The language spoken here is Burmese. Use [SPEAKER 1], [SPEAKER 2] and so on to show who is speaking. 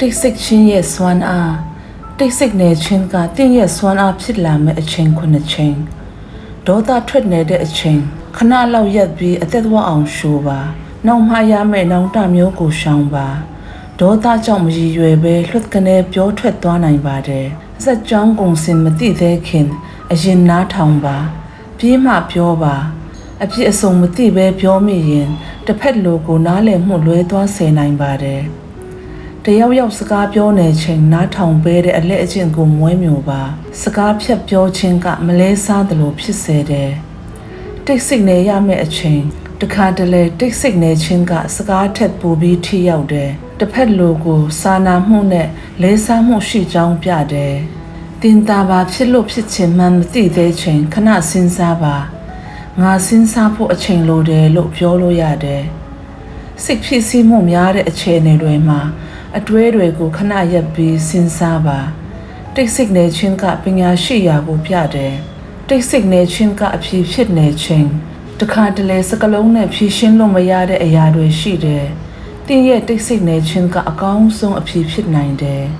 [SPEAKER 1] တိတ်ဆိတ်ချင်းရဲ့စွမ်းအားတိတ်ဆိတ်နေခြင်းကတင့်ရဲ့စွမ်းအားဖြစ်လာမဲ့အချိန်ခုနှစ်ချိန်ဒေါသထွက်နေတဲ့အချိန်ခဏလောက်ရက်ပြီးအသက်သွအောင်ရှိုးပါနောက်မှရမယ့်နောင်တမျိုးကိုရှောင်ပါဒေါသကြောင့်မရည်ရွယ်ပဲလွတ်ကနေပြောထွက်သွားနိုင်ပါတယ်စက်ကြောင်းကုံစင်မတိသေးခင်အရင်နားထောင်ပါပြေးမှပြောပါအပြစ်အစုံမသိပဲပြောမိရင်တစ်ဖက်လူကိုနားလည်မှုလွဲသွားစေနိုင်ပါတယ်။ တယောက်ယောက်စကားပြောနေချိန်နားထောင်ပေးတဲ့အလက်အကျင့်ကိုမွဲမြူပါ။စကားဖြတ်ပြောခြင်းကမလဲစားသလိုဖြစ်စေတယ်။တိတ်ဆိတ်နေရမယ့်အချိန်တခါတလေတိတ်ဆိတ်နေခြင်းကစကားထက်ပိုပြီးထိရောက်တယ်။တစ်ဖက်လူကိုစာနာမှုနဲ့လဲစားမှုရှိကြောင်းပြတယ်။တင်တာပါဖြစ်လို့ဖြစ်ခြင်းမှန်မသိသေးချိန်ခဏစဉ်းစားပါ။ငါစဉ်းစားဖို့အချိန်လိုတယ်လို့ပြောလို့ရတယ်။စိတ်ဖြစ်စီးမှုများတဲ့အခြေအနေတွေမှာ အတွဲတွေကိုခဏရပ်ပြီးစဉ်းစားပါတိတ်ဆိတ်နေခြင်းကပညာရှိရာကိုပြတယ်တိတ်ဆိတ်နေခြင်းကအဖြစ်ဖြစ်နေခြင်းတခါတလေစကလုံးနဲ့ဖြည့်ရှင်းလို့မရတဲ့အရာတွေရှိတယ်တင်းရဲ့တိတ်ဆိတ်နေခြင်းကအကောင်းဆုံးအဖြစ်ဖြစ်နိုင်တယ်။